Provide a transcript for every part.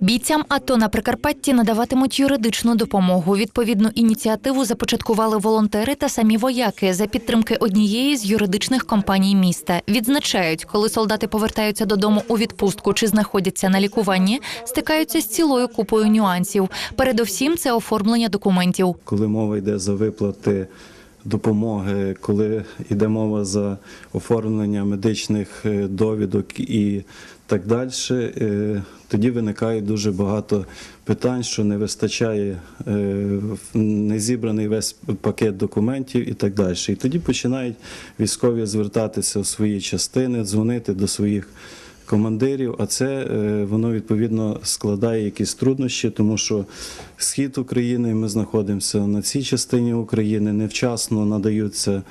Бійцям АТО на Прикарпатті надаватимуть юридичну допомогу. Відповідну ініціативу започаткували волонтери та самі вояки за підтримки однієї з юридичних компаній міста. Відзначають, коли солдати повертаються додому у відпустку чи знаходяться на лікуванні, стикаються з цілою купою нюансів. Передовсім це оформлення документів. коли мова йде за виплати допомоги, коли йде мова за оформлення медичних е, довідок і так далі, е, тоді виникає дуже багато питань, що не вистачає е, не зібраний весь пакет документів і так далі. І тоді починають військові звертатися в свої частини, дзвонити до своїх командирів, а це е, воно відповідно складає якісь труднощі, тому що схід України ми знаходимося на цій частині України, невчасно надаються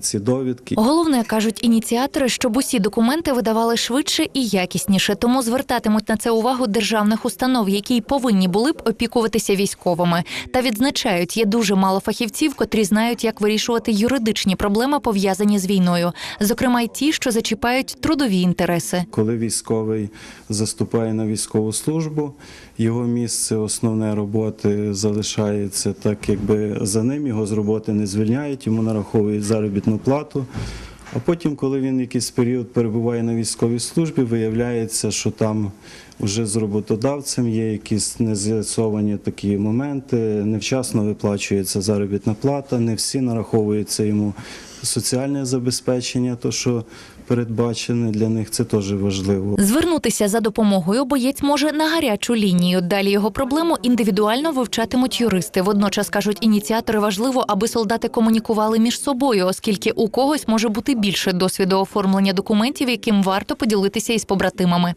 ці довідки. Головне кажуть ініціатори, щоб усі документи видавали швидше і якісніше, тому звертатимуть на це увагу державних установ, які й повинні були б опікуватися військовими. Та відзначають, є дуже мало фахівців, котрі знають, як вирішувати юридичні проблеми пов'язані з війною, зокрема й ті, що зачіпають трудові інтереси. Коли військовий заступає на військову службу, його місце основне роботи залишається так, якби за ним його з роботи не звільняють, йому нараховують заробітну плату. А потім, коли він якийсь період перебуває на військовій службі, виявляється, що там вже з роботодавцем є якісь нез'ясовані такі моменти, невчасно виплачується заробітна плата, не всі нараховуються йому соціальне забезпечення, то що передбачене для них, це теж важливо. Звернутися за допомогою боєць може на гарячу лінію. Далі його проблему індивідуально вивчатимуть юристи. Водночас кажуть, ініціатори важливо, аби солдати комунікували між собою, оскільки у когось може бути більше досвіду оформлення документів, яким варто поділитися із побратимами.